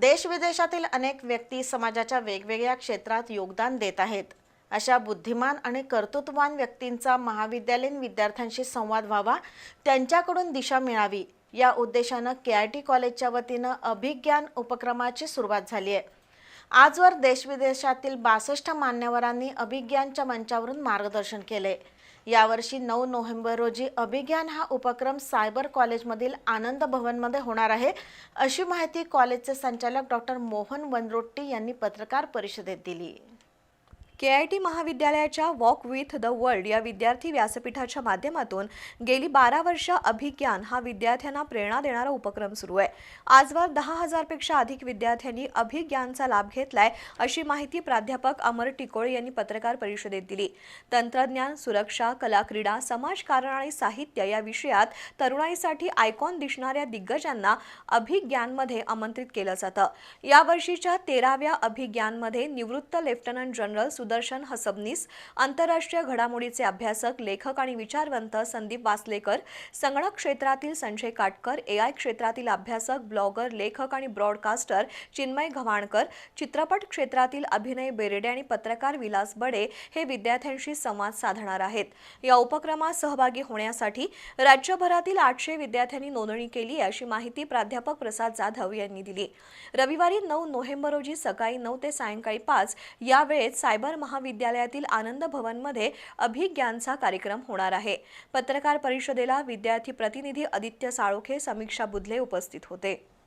देशविदेशातील अनेक व्यक्ती समाजाच्या वेगवेगळ्या क्षेत्रात योगदान देत आहेत. अशा बुद्धिमान आणि कर्तृत्ववान व्यक्तींचा महाविद्यालयीन विद्यार्थ्यांशी संवाद व्हावा त्यांच्याकडून दिशा मिळावी या उद्देशानं के आय टी कॉलेजच्या वतीनं अभिज्ञान उपक्रमाची सुरुवात झाली आहे. आजवर देशविदेशातील बासष्ट मान्यवरांनी अभिज्ञानच्या मंचावरून मार्गदर्शन केले. यावर्षी नऊ नोव्हेंबर रोजी अभिज्ञान हा उपक्रम सायबर कॉलेजमधील आनंद भवनमध्ये होणार आहे. अशी माहिती कॉलेजचे संचालक डॉक्टर मोहन वनरोट्टी यांनी पत्रकार परिषदेत दिली. के आय टी महाविद्यालयाच्या वॉक विथ द वर्ल्ड या विद्यार्थी व्यासपीठाच्या माध्यमातून गेली बारा वर्ष अभिज्ञान हा विद्यार्थ्यांना प्रेरणा देणारा उपक्रम सुरू आहे. आजवर दहा हजारपेक्षा अधिक विद्यार्थ्यांनी अभिज्ञानचा लाभ घेतलाय अशी माहिती प्राध्यापक अमर टिकोळे यांनी पत्रकार परिषदेत दिली. तंत्रज्ञान सुरक्षा कला क्रीडा समाजकारण आणि साहित्य या विषयात तरुणाईसाठी आयकॉन दिसणाऱ्या दिग्गजांना अभिज्ञानमध्ये आमंत्रित केलं जातं. यावर्षीच्या तेराव्या अभिज्ञानमध्ये निवृत्त लेफ्टनंट जनरल सुदर्शन हसबनीस आंतरराष्ट्रीय घडामोडीचे अभ्यासक लेखक आणि विचारवंत संदीप वासलेकर संगणक क्षेत्रातील संजय काटकर ए आय क्षेत्रातील अभ्यासक ब्लॉगर लेखक आणि ब्रॉडकास्टर चिन्मय घवाणकर चित्रपट क्षेत्रातील अभिनय बेरेडे आणि पत्रकार विलास बडे हे विद्यार्थ्यांशी संवाद साधणार आहेत. या उपक्रमात सहभागी होण्यासाठी राज्यभरातील आठशे विद्यार्थ्यांनी नोंदणी केली अशी माहिती प्राध्यापक प्रसाद जाधव यांनी दिली. रविवारी नऊ नोव्हेंबर रोजी सकाळी नऊ ते सायंकाळी पाच या वेळेत सायबर महाविद्यालयातील आनंद भवनमध्ये अभिज्ञानचा कार्यक्रम होणार आहे. पत्रकार परिषदेला विद्यार्थी प्रतिनिधी आदित्य साळोखे समीक्षा बुधले उपस्थित होते.